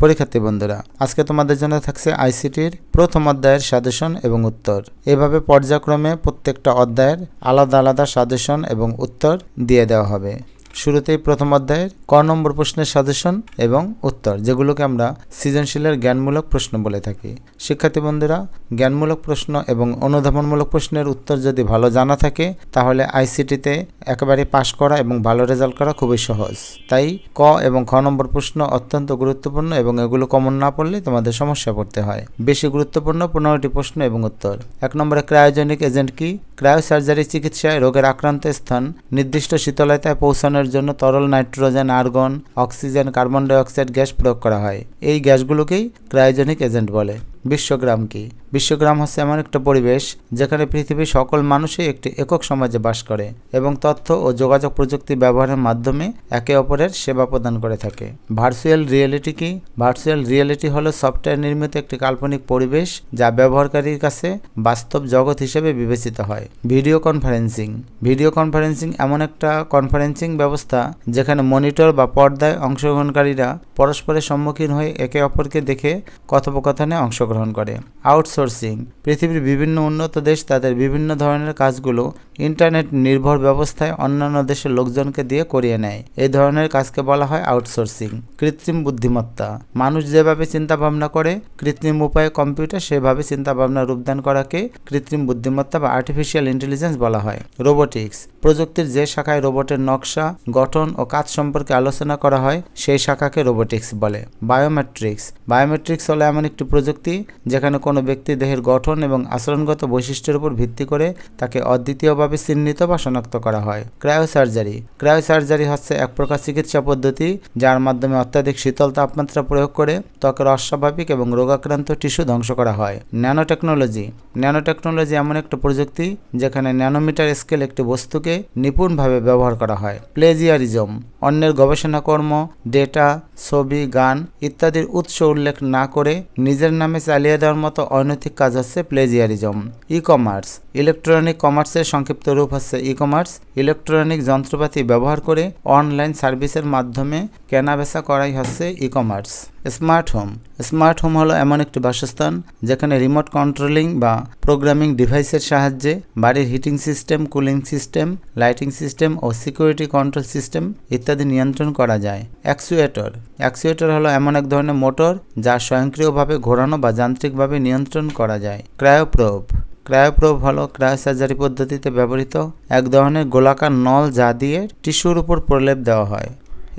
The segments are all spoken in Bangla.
পরীক্ষার্থী বন্ধুরা, আজকে তোমাদের জন্য থাকছে আইসিটির প্রথম অধ্যায়ের সাজেশন এবং উত্তর। এভাবে পর্যায়ক্রমে প্রত্যেকটা অধ্যায়ের আলাদা আলাদা সাজেশন এবং উত্তর দিয়ে দেওয়া হবে। শুরুতেই প্রথম অধ্যায়ের ক নম্বর প্রশ্নের সাজেশন এবং উত্তর, যেগুলোকে আমরা সৃজনশীলের জ্ঞানমূলক প্রশ্ন বলে থাকি। শিক্ষার্থী বন্ধুরা, জ্ঞানমূলক প্রশ্ন এবং অনুধাবনমূলক প্রশ্নের উত্তর যদি ভালো জানা থাকে, তাহলে আইসিটিতে একেবারে পাশ করা এবং ভালো রেজাল্ট করা খুবই সহজ। তাই ক এবং খ নম্বর প্রশ্ন অত্যন্ত গুরুত্বপূর্ণ এবং এগুলো কমন না পড়লে তোমাদের সমস্যা পড়তে হয়। বেশি গুরুত্বপূর্ণ পনেরোটি প্রশ্ন এবং উত্তর। এক নম্বরে, ক্রায়োজেনিক এজেন্ট কি? ক্রায়োসার্জারি চিকিৎসায় রোগের আক্রান্ত স্থান, নির্দিষ্ট শীতলতায় পৌঁছানোর জন্য তরল nitrogen, argon, oxygen, carbon dioxide gas প্রয়োগ করা হয়। এই গ্যাসগুলোকেই ক্রায়োজেনিক এজেন্ট বলে। বিশ্বগ্রাম কি? বিশ্বগ্রাম হচ্ছে এমন একটা পরিবেশ যেখানে পৃথিবীর সকল মানুষই একটি একক সমাজে বাস করে এবং তথ্য ও যোগাযোগ প্রযুক্তি ব্যবহারের মাধ্যমে একে অপরের সেবা প্রদান করে থাকে। ভার্চুয়াল রিয়েলিটি কি? ভার্চুয়াল রিয়েলিটি হলো সফটওয়্যার নির্মিত একটি কাল্পনিক পরিবেশ যা ব্যবহারকারীর কাছে বাস্তব জগৎ হিসেবে বিবেচিত হয়। Video conferencing. ভিডিও কনফারেন্সিং এমন একটা কনফারেন্সিং ব্যবস্থা যেখানে মনিটর বা পর্দায় অংশগ্রহণকারীরা পরস্পরের সম্মুখীন হয়ে একে অপরকে দেখে কথোপকথনে অংশগ্রহণ করে। আউটসোর্সিং, পৃথিবীর বিভিন্ন উন্নত দেশ তাদের বিভিন্ন ধরনের কাজগুলো ইন্টারনেট নির্ভর ব্যবস্থায় অন্যান্য দেশের লোকজনকে দিয়ে করিয়ে নেয়। এই ধরনের কাজকে বলা হয় আউটসোর্সিং, কৃত্রিম বুদ্ধিমত্তা। মানুষ যেভাবে চিন্তা ভাবনা করে, কৃত্রিম উপায়ে কম্পিউটার সেভাবে চিন্তা ভাবনা রূপদান করাকে কৃত্রিম বুদ্ধিমত্তা বা আর্টিফিশিয়াল ইন্টেলিজেন্স বলা হয়। রোবোটিক্স, প্রযুক্তির যে শাখায় রোবটের নকশা, গঠন ও কাজ সম্পর্কে আলোচনা করা হয়, সেই শাখাকে রোবোটিক্স বলে। বায়োমেট্রিক্স বায়োমেট্রিক্স হলো এমন একটি প্রযুক্তি যেখানে কোনো ব্যক্তি দেহের গঠন এবং আচরণগত বৈশিষ্ট্যের উপর ভিত্তি করে তাকে অদ্বিতীয়ভাবে চিহ্নিত বা শনাক্ত করা হয়। ক্রায়োসার্জারি। ক্রায়োসার্জারি হচ্ছে এক প্রকার চিকিৎসা পদ্ধতি যার মাধ্যমে অত্যাধিক শীতল তাপমাত্রা প্রয়োগ করে ত্বকের অস্বাভাবিক এবং রোগাক্রান্ত টিস্যু ধ্বংস করা হয়। ন্যানো টেকনোলজি ন্যানো টেকনোলজি এমন একটা প্রযুক্তি যেখানে ন্যানোমিটার স্কেল একটি বস্তুকে নিপুণভাবে ব্যবহার করা হয়। প্লেজিয়ারিজম। অন্যের গবেষণা কর্ম, ডেটা, ছবি, গান ইত্যাদির উৎস উল্লেখ না করে নিজের নামে চালিয়ে দেওয়ার মতো অনৈতিক কাজ হচ্ছে প্লেজিয়ারিজম। ই কমার্স ইলেকট্রনিক কমার্সের সংক্ষিপ্ত রূপ হচ্ছে ই কমার্স ইলেকট্রনিক যন্ত্রপাতি ব্যবহার করে অনলাইন সার্ভিসের মাধ্যমে কেনাবেচা করাই হচ্ছে e commerce smart home smart home হলো এমন একটি বাসস্থান যেখানে রিমোট কন্ট্রোলিং বা প্রোগ্রামিং ডিভাইসের সাহায্যে বাড়ির heating system, cooling system, lighting system ও সিকিউরিটি কন্ট্রোল সিস্টেম ইত্যাদি নিয়ন্ত্রণ করা যায়। অ্যাক্সুয়েটর। অ্যাক্সুয়েটর হলো এমন এক ধরনের মোটর যা স্বয়ংক্রিয়ভাবে ঘোরানো বা যান্ত্রিকভাবে নিয়ন্ত্রণ করা যায়। ক্রায়োপ্রোব। ক্রায়োপ্রোব হলো ক্রায়োসার্জারি পদ্ধতিতে ব্যবহৃত এক ধরনের গোলাকার নল যা দিয়ে টিস্যুর উপর প্রলেপ দেওয়া হয়।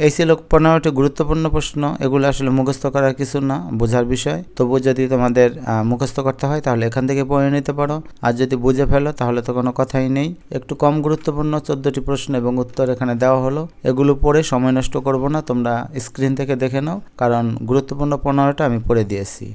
এই ছিল পনেরোটি গুরুত্বপূর্ণ প্রশ্ন। এগুলো আসলে মুখস্থ করার কিছু না, বোঝার বিষয়। তবু যদি তোমাদের মুখস্থ করতে হয়, তাহলে এখান থেকে পড়ে নিতে পারো। আর যদি বুঝে ফেলো, তাহলে তো কোনো কথাই নেই। একটু কম গুরুত্বপূর্ণ চোদ্দটি প্রশ্ন এবং উত্তর এখানে দেওয়া হলো। এগুলো পড়ে সময় নষ্ট করব না, তোমরা স্ক্রিন থেকে দেখে নাও, কারণ গুরুত্বপূর্ণ পনেরোটা আমি পড়ে দিয়েছি।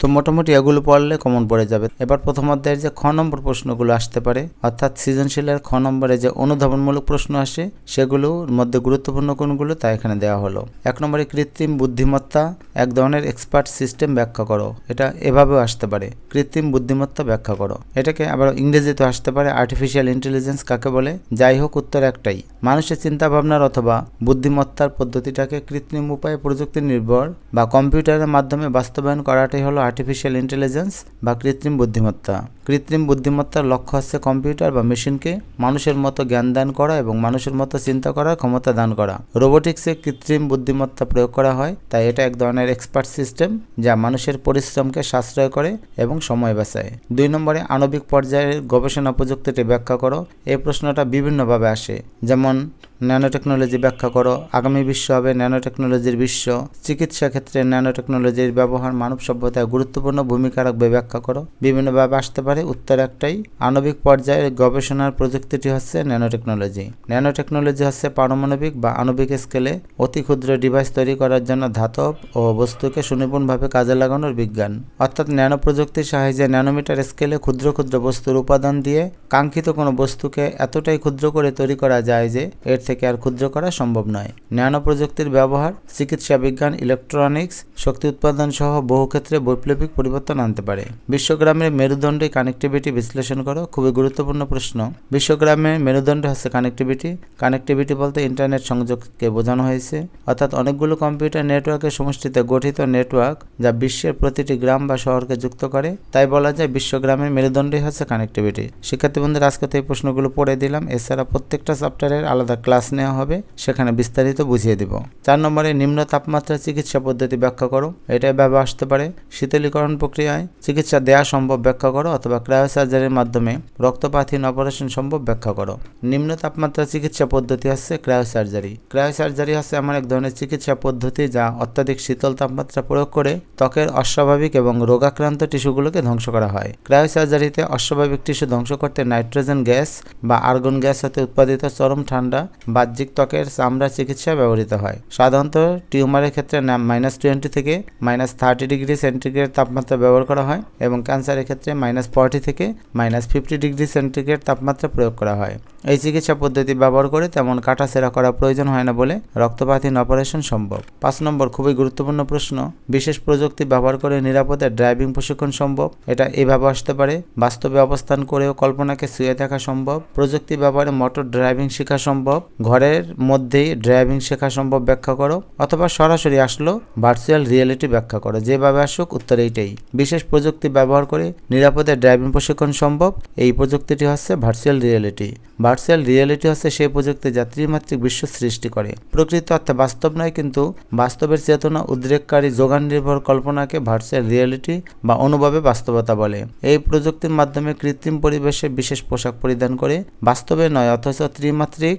তো মোটামুটি এগুলো পড়লে কমন পড়ে যাবে। এবার প্রথম অধ্যায়ের যে খ নম্বর প্রশ্নগুলো আসতে পারে, অর্থাৎ সৃজনশীলের খ নম্বরে যে অনুধাবনমূলক প্রশ্ন আসে, সেগুলোর মধ্যে গুরুত্বপূর্ণ কোনগুলো তা এখানে দেওয়া হলো। এক নম্বরে কৃত্রিম বুদ্ধিমত্তা, এক ধরনের এক্সপার্ট সিস্টেম ব্যাখ্যা করো। এটা এভাবেও আসতে পারে, কৃত্রিম বুদ্ধিমত্তা ব্যাখ্যা করো। এটাকে আবার ইংরেজিতে আসতে পারে আর্টিফিশিয়াল ইন্টেলিজেন্স কাকে বলে? যাই হোক, উত্তর একটাই, মানুষের চিন্তা ভাবনার অথবা বুদ্ধিমত্তার পদ্ধতিটাকে কৃত্রিম উপায়ে প্রযুক্তি নির্ভর বা কম্পিউটারের মাধ্যমে বাস্তবায়ন করাটাই হলো আর্টিফিশিয়াল ইন্টেলিজেন্স বা কৃত্রিম বুদ্ধিমত্তা। কৃত্রিম বুদ্ধিমত্তার লক্ষ্য হচ্ছে কম্পিউটার বা মেশিনকে মানুষের মতো জ্ঞান দান করা এবং মানুষের মতো চিন্তা করার ক্ষমতা দান করা। রোবোটিক্সে কৃত্রিম বুদ্ধিমত্তা প্রয়োগ করা হয়, তাই এটা এক ধরনের এক্সপার্ট সিস্টেম যা মানুষের পরিশ্রমকে সাশ্রয় করে এবং সময় বাঁচায়। দুই নম্বরে আণবিক পর্যায়ের গবেষণা প্রযুক্তিটি ব্যাখ্যা করো। এই প্রশ্নটা বিভিন্নভাবে আসে। যেমন ন্যানো টেকনোলজি ব্যাখ্যা করো। আগামী বিশ্ব হবে ন্যানো টেকনোলজির বিশ্ব। চিকিৎসা ক্ষেত্রে ন্যানো টেকনোলজির ব্যবহার মানব সভ্যতায় গুরুত্বপূর্ণ ভূমিকা রাখবে ব্যাখ্যা করো। বিভিন্নভাবে আসতে পারে। উত্তর একটাই, আণবিক পর্যায়ে গবেষণার প্রযুক্তিটি হচ্ছে ন্যানো টেকনোলজি ন্যানো টেকনোলজি হচ্ছে পারমাণবিক বা আণবিক স্কেলে অতি ক্ষুদ্র ডিভাইস তৈরি করার জন্য ধাতব ও বস্তুকে সুনিপুণভাবে কাজে লাগানোর বিজ্ঞান। অর্থাৎ ন্যানো প্রযুক্তির সাহায্যে ন্যানোমিটার স্কেলে ক্ষুদ্র ক্ষুদ্র বস্তুর উপাদান দিয়ে কাঙ্ক্ষিত কোনো বস্তুকে এতটাই ক্ষুদ্র করে তৈরি করা যায় যে, এর থেকে আর ক্ষুদ্র করা সম্ভব নয়। ন্যানো প্রযুক্তির ব্যবহার, চিকিৎসা বিজ্ঞান ইলেকট্রনিক্স শক্তি উৎপাদন সহ বহু ক্ষেত্রে বৈপ্লবিক পরিবর্তন আনতে পারে। বিশ্বগ্রামের মেরুদণ্ডে কানেক্টিভিটি বিশ্লেষণ করো, খুবই গুরুত্বপূর্ণ প্রশ্ন। বিশ্বগ্রামে মেরুদণ্ড হচ্ছে কানেক্টিভিটি কানেক্টিভিটি বলতে ইন্টারনেট সংযোগকে বোঝানো হয়েছে। অর্থাৎ অনেকগুলো কম্পিউটার নেটওয়ার্কের সমষ্টিতে গঠিত নেটওয়ার্ক যা বিশ্বের প্রতিটি গ্রাম বা শহরকে যুক্ত করে। তাই বলা যায় বিশ্বগ্রামের মেরুদণ্ডই হচ্ছে কানেক্টিভিটি শিক্ষার্থী বন্ধুরা, আজকে তো এই প্রশ্নগুলো পড়ে দিলাম। এছাড়া প্রত্যেকটা চ্যাপ্টারের আলাদা ক্লাস নেওয়া হবে, সেখানে বিস্তারিত বুঝিয়ে দিব। চার নম্বরে নিম্ন তাপমাত্রা চিকিৎসা পদ্ধতি ব্যাখ্যা করো। এটাই ভাবে আসতে পারে। শীতলীকরণ প্রক্রিয়ায় চিকিৎসা দেওয়া সম্ভব ব্যাখ্যা করো অথবা ক্রায়োসার্জারির মাধ্যমে রক্তপাতহীন অপারেশন সম্ভব ব্যাখ্যা করো। নিম্ন তাপমাত্রা চিকিৎসা পদ্ধতি হচ্ছে ক্রায়োসার্জারি। ক্রায়োসার্জারি হচ্ছে এমন এক ধরনের চিকিৎসা পদ্ধতি যা অত্যাধিক শীতল তাপমাত্রা প্রয়োগ করে ত্বকের অস্বাভাবিক এবং রোগাক্রান্ত টিস্যুগুলোকে ধ্বংস করা হয়। ক্রায়োসার্জারিতে অস্বাভাবিক টিস্যু ধ্বংস করতে নাইট্রোজেন গ্যাস বা আর্গন গ্যাস হতে উৎপাদিত চরম ঠান্ডা বাহ্যিক ত্বকের চামড়া চিকিৎসায় ব্যবহৃত হয়। সাধারণত টিউমারের ক্ষেত্রে মাইনাস টোয়েন্টি থেকে মাইনাস থার্টি ডিগ্রি সেন্টিগ্রেড তাপমাত্রা ব্যবহার করা হয় এবং ক্যান্সারের ক্ষেত্রে মাইনাস ফর্টি থেকে মাইনাস ফিফটি ডিগ্রি সেন্টিগ্রেড তাপমাত্রা প্রয়োগ করা হয়। এই চিকিৎসা পদ্ধতি ব্যবহার করে তেমন কাটাছেড়া করা প্রয়োজন হয় না বলে রক্তপাতহীন অপারেশন সম্ভব। পাঁচ নম্বর, খুবই গুরুত্বপূর্ণ প্রশ্ন, বিশেষ প্রযুক্তি ব্যবহার করে নিরাপদে ড্রাইভিং প্রশিক্ষণ সম্ভব? এটা এভাবে আসতে পারে, বাস্তবে অবস্থান করেও কল্পনাকে শুয়ে থাকা সম্ভব? প্রযুক্তি ব্যবহারে মোটর ড্রাইভিং শেখা সম্ভব? ঘরের মধ্যেই ড্রাইভিং শেখা সম্ভব ব্যাখ্যা করো, অথবা সরাসরি আসলো ভার্চুয়াল রিয়েলিটি ব্যাখ্যা করো, যেভাবে আসুক উত্তর এইটাই। বিশেষ প্রযুক্তি ব্যবহার করে নিরাপদে ড্রাইভিং প্রশিক্ষণ সম্ভব, এই প্রযুক্তিটি হচ্ছে ভার্চুয়াল রিয়েলিটি ভার্চুয়াল রিয়েলিটি হচ্ছে সেই প্রযুক্তি যা ত্রিমাত্রিক বিশ্ব সৃষ্টি করে। প্রকৃত অর্থে বাস্তব নয়, কিন্তু বাস্তবের চেতনা, উদ্রেককারী যোগান নির্ভর কল্পনাকে ভার্চুয়াল রিয়েলিটি বা অনুভবে বাস্তবতা বলে। এই প্রযুক্তির মাধ্যমে কৃত্রিম পরিবেশে বিশেষ পোশাক পরিধান করে, বাস্তবে নয়, অথচ ত্রিমাত্রিক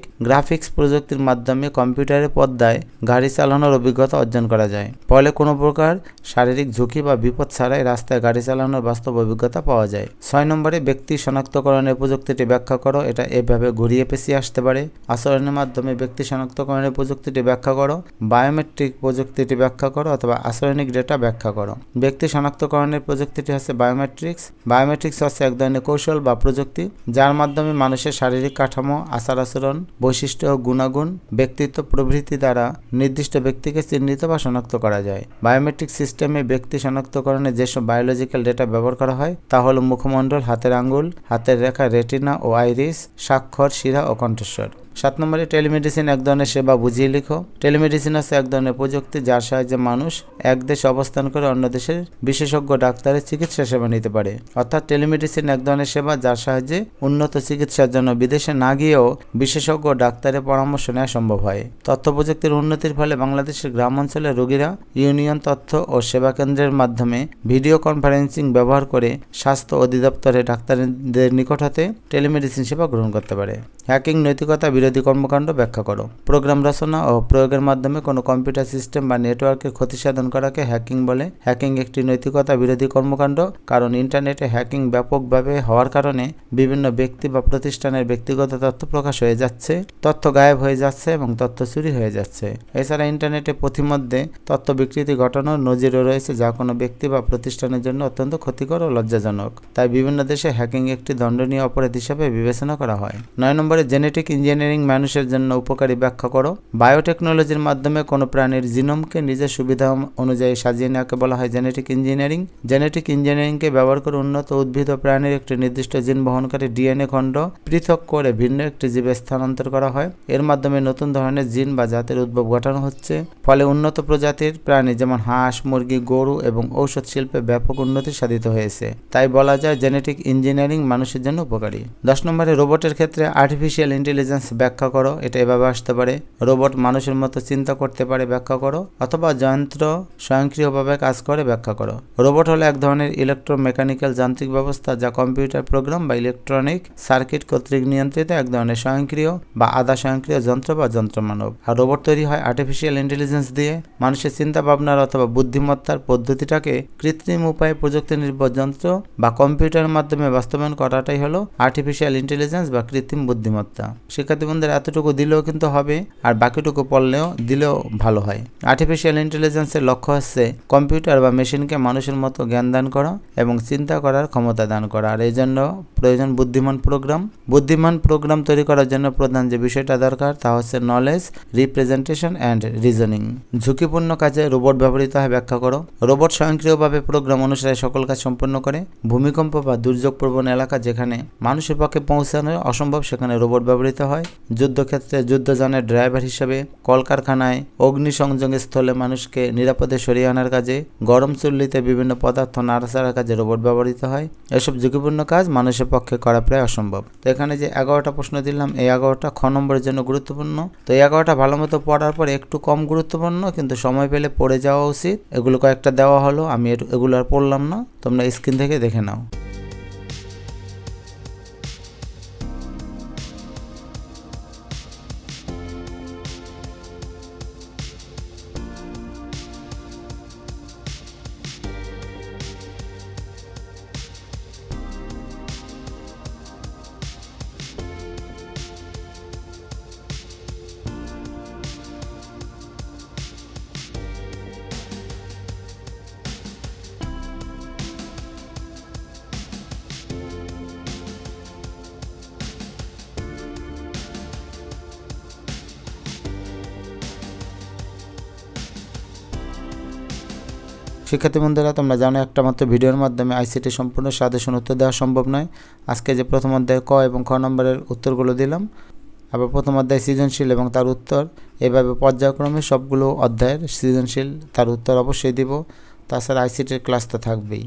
গ্রাফিক্স প্রযুক্তির মাধ্যমে কম্পিউটারের পর্দায় গাড়ি চালানোর অভিজ্ঞতা অর্জন করা যায়। ফলে কোনো প্রকার শারীরিক ঝুঁকি বা বিপদ ছাড়াই রাস্তায় গাড়ি চালানোর বাস্তব অভিজ্ঞতা পাওয়া যায়। ছয় নম্বরে, ব্যক্তি শনাক্তকরণের প্রযুক্তিটি ব্যাখ্যা করো। এটা এভাবে ঘুরিয়ে পেঁচিয়ে আসতে পারে। আচরণের মাধ্যমে ব্যক্তি শনাক্তকরণের প্রযুক্তিটি ব্যাখ্যা করো। বায়োমেট্রিক প্রযুক্তিটি ব্যাখ্যা করো অথবা আচরণিক ডেটা ব্যাখ্যা করো। ব্যক্তি শনাক্তকরণের প্রযুক্তিটি হচ্ছে বায়োমেট্রিক্স। বায়োমেট্রিক্স হচ্ছে এক ধরনের কৌশল বা প্রযুক্তি, যার মাধ্যমে মানুষের শারীরিক কাঠামো আচার আচরণ বৈশিষ্ট্য ও গুণাগুণ ব্যক্তিত্ব প্রভৃতি দ্বারা নির্দিষ্ট ব্যক্তিকে চিহ্নিত বা শনাক্ত করা যায়। বায়োমেট্রিক সিস্টেমে ব্যক্তি শনাক্তকরণে যেসব বায়োলজিক্যাল ডেটা ব্যবহার করা হয়, তা হল মুখমণ্ডল, হাতের আঙ্গুল, হাতের রেখা, রেটিনা ও আইরিস, স্বাক্ষর, শিরা ও কণ্ঠস্বর। সাত নম্বরে টেলিমেডিসিন এক ধরনের সেবা বুঝিয়ে লিখো। টেলিমেডিসিন হচ্ছে এক ধরনের প্রযুক্তি যার সাহায্যে মানুষ এক দেশে অবস্থান করে অন্য দেশের বিশেষজ্ঞ ডাক্তারের চিকিৎসা সেবা নিতে পারে। অর্থাৎ টেলিমেডিসিন এক ধরনের সেবা যার সাহায্যে উন্নত চিকিৎসার জন্য বিদেশে না গিয়েও বিশেষজ্ঞ ডাক্তারের পরামর্শ নেওয়া সম্ভব হয়। তথ্য প্রযুক্তির উন্নতির ফলে বাংলাদেশের গ্রাম অঞ্চলের রোগীরা ইউনিয়ন তথ্য ও সেবা কেন্দ্রের মাধ্যমে ভিডিও কনফারেন্সিং ব্যবহার করে স্বাস্থ্য অধিদপ্তরে ডাক্তারদের নিকট হতে টেলিমেডিসিন সেবা গ্রহণ করতে পারে। হ্যাকিং, নৈতিকতা বিরোধী কর্মকাণ্ড ব্যাখ্যা করো। প্রোগ্রাম রচনা ও প্রয়োগের মাধ্যমে কোনো কম্পিউটার সিস্টেম বা নেটওয়ার্কের ক্ষতি সাধন করাকে হ্যাকিং বলে। হ্যাকিং একটি নৈতিকতা বিরোধী কর্মকাণ্ড, কারণ ইন্টারনেটে হ্যাকিং ব্যাপকভাবে হওয়ার কারণে বিভিন্ন ব্যক্তি বা প্রতিষ্ঠানের ব্যক্তিগত তথ্য প্রকাশ হয়ে যাচ্ছে, তথ্য গায়েব হয়ে যাচ্ছে এবং তথ্য চুরি হয়ে যাচ্ছে। এছাড়া ইন্টারনেটে পথিমধ্যে তথ্য বিকৃতি ঘটানোর নজিরও রয়েছে, যা কোনো ব্যক্তি বা প্রতিষ্ঠানের জন্য অত্যন্ত ক্ষতিকর ও লজ্জাজনক। তাই বিভিন্ন দেশে হ্যাকিং একটি দণ্ডনীয় অপরাধ হিসাবে বিবেচনা করা হয়। নয় নম্বরে জেনেটিক ইঞ্জিনিয়ারিং মানুষের জন্য উপকারী ব্যাখ্যা করো। বায়োটেকনোলজির মাধ্যমে কোনো প্রাণীর জিনোমকে নিজের সুবিধা অনুযায়ী সাজিয়ে নেওয়াকে বলা হয় জেনেটিক ইঞ্জিনিয়ারিং জেনেটিক ইঞ্জিনিয়ারিংকে ব্যবহার করে উন্নত উদ্ভিদ ও প্রাণীর একটি নির্দিষ্ট জিন বহনকারী ডিএনএ খণ্ড পৃথক করে ভিন্ন একটি জীবে স্থানান্তর করা হয়। এর মাধ্যমে নতুন ধরনের জিন বা জাতের উদ্ভব ঘটানো হচ্ছে। ফলে উন্নত প্রজাতির প্রাণী যেমন হাঁস, মুরগি, গরু এবং ঔষধ শিল্পে ব্যাপক উন্নতি সাধিত হয়েছে। তাই বলা যায় জেনেটিক ইঞ্জিনিয়ারিং মানুষের জন্য উপকারী। দশ নম্বরে রোবটের ক্ষেত্রে আর্টিফিশিয়াল ইন্টেলিজেন্স ব্যাখ্যা করো, এটা এভাবে আসতে পারে। রোবট মানুষের মতো চিন্তা করতে পারে, ব্যাখ্যা করো, অথবা যন্ত্র স্বয়ংক্রিয়ভাবে কাজ করে, ব্যাখ্যা করো। রোবট হলো এক ধরনের ইলেকট্রোমেকানিক্যাল যান্ত্রিক ব্যবস্থা যা কম্পিউটার প্রোগ্রাম বা ইলেকট্রনিক সার্কিট কর্তৃক নিয়ন্ত্রিত এক ধরনের স্বয়ংক্রিয় বা আধা স্বয়ংক্রিয় যন্ত্র বা যন্ত্রমানব। আর রোবট তৈরি হয় আর্টিফিশিয়াল ইন্টেলিজেন্স দিয়ে। মানুষের চিন্তা ভাবনার অথবা বুদ্ধিমত্তার পদ্ধতিটাকে কৃত্রিম উপায়ে প্রযুক্তি নির্ভর যন্ত্র বা কম্পিউটারের মাধ্যমে বাস্তবায়ন করাটাই হলো আর্টিফিশিয়াল ইন্টেলিজেন্স বা কৃত্রিম বুদ্ধিমত্তা। শিক্ষার্থী বন্ধুরা এতটুকু দিলেও কিন্তু হবে, আর বাকিটুকু পড়লেও দিলেও ভালো হয়। আর্টিফিশিয়াল ইন্টেলিজেন্সের লক্ষ্য হচ্ছে কম্পিউটার বা মেশিনকে মানুষের মতো জ্ঞান দান করা এবং চিন্তা করার ক্ষমতা দান করা। আর এই জন্য প্রয়োজন বুদ্ধিমান প্রোগ্রাম বুদ্ধিমান প্রোগ্রাম তৈরি করার জন্য প্রধান যে বিষয়টা দরকার তা হচ্ছে নলেজ রিপ্রেজেন্টেশন অ্যান্ড রিজনিং ঝুঁকিপূর্ণ কাজে রোবট ব্যবহৃত হয়, ব্যাখ্যা করো। রোবট স্বয়ংক্রিয়ভাবে প্রোগ্রাম অনুসারে সকল কাজ সম্পন্ন করে। ভূমিকম্প বা দুর্যোগ প্রবণ এলাকা যেখানে মানুষের পক্ষে পৌঁছানো অসম্ভব, সেখানে রোবট ব্যবহৃত হয়। যুদ্ধক্ষেত্রে যুদ্ধযানের ড্রাইভার হিসেবে কলকারখানায় অগ্নি সংযোগ স্থলে মানুষকে নিরাপদে সরিয়ে আনার কাজে, গরম চুল্লিতে বিভিন্ন পদার্থ নাড়াচাড়ার কাজে রোবট ব্যবহৃত হয়। এসব ঝুঁকিপূর্ণ কাজ মানুষের পক্ষে করা প্রায় অসম্ভব। তো এখানে যে এগারোটা প্রশ্ন দিলাম, এই এগারোটা খ নম্বরের জন্য গুরুত্বপূর্ণ। তো এই এগারোটা ভালো মতো পড়ার পর একটু কম গুরুত্বপূর্ণ, কিন্তু সময় পেলে পড়ে যাওয়া উচিত। এগুলো কয়েকটা দেওয়া হলো, আমি এগুলো আর পড়লাম না। তোমরা স্ক্রিন থেকে দেখে নাও। শিক্ষার্থী বন্ধুরা, তোমরা জানো একটা মাত্র ভিডিওর মাধ্যমে আইসিটি সম্পূর্ণ সাজেশন উত্তর দেওয়া সম্ভব নয়। আজকে যে প্রথম অধ্যায় ক এবং খ নম্বরের উত্তরগুলো দিলাম, আবার প্রথম অধ্যায় সৃজনশীল এবং তার উত্তর, এভাবে পর্যায়ক্রমে সবগুলো অধ্যায়ের সৃজনশীল তার উত্তর অবশ্যই দিব। তাছাড়া আইসিটির ক্লাস তো থাকবেই।